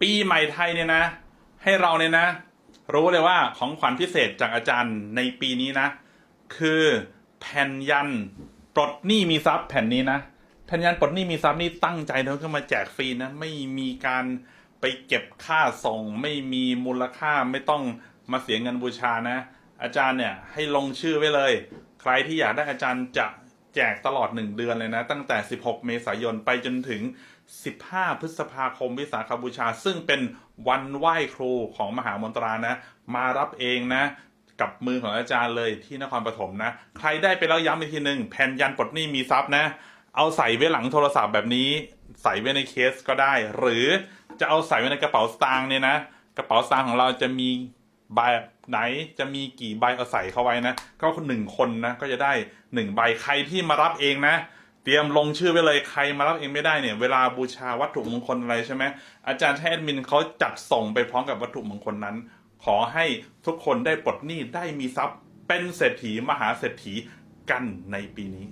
ปีใหม่ไทยเนี่ยนะ ให้เราเนี่ยนะ รู้เลยว่าของขวัญพิเศษจากอาจารย์ในปีนี้นะ คือแผ่นยันปลดหนี้มีทรัพย์แผ่นนี้นะแผ่นยันปลดหนี้มีทรัพย์นี่ตั้งใจทำขึ้นมาแจกฟรีนะไม่มีการไปเก็บค่าส่ง ไม่มีมูลค่าไม่ต้องมาเสียเงินบูชานะ อาจารย์เนี่ยให้ลงชื่อไว้เลย ใครที่อยากได้อาจารย์จะ แจกตลอด 1 เดือนเลยนะ ตั้งแต่ 16 เมษายนไปจนถึง 15 พฤษภาคมวิสาขบูชา ซึ่งเป็นวันไหว้ครูของมหามนตรานะ มารับเองนะ กับมือของอาจารย์เลยที่นครปฐมนะ ใครได้ไปแล้วย้ำอีกทีหนึ่งแผ่นยันปลดหนี้มีทรัพย์นะ เอาใส่ไว้หลังโทรศัพท์แบบนี้ ใส่ไว้ในเคสก็ได้ หรือจะเอาใส่ไว้ในกระเป๋าสตางค์เนี่ยนะ กระเป๋าสตางค์ของเราจะมี ใบไหนจะมีกี่ใบเอาใส่เข้าไว้นะ ก็หนึ่งคนนะ ก็จะได้หนึ่งใบใครที่มารับเองนะ เตรียมลงชื่อไว้เลยใครมารับเองไม่ได้เนี่ย เวลาบูชาวัตถุมงคลอะไรใช่ไหมอาจารย์แทแอดมินเขาจัดส่งไปพร้อมกับวัตถุมงคลนั้น ขอให้ทุกคนได้ปลดหนี้ได้มีทรัพย์เป็นเศรษฐีมหาเศรษฐีกันในปีนี้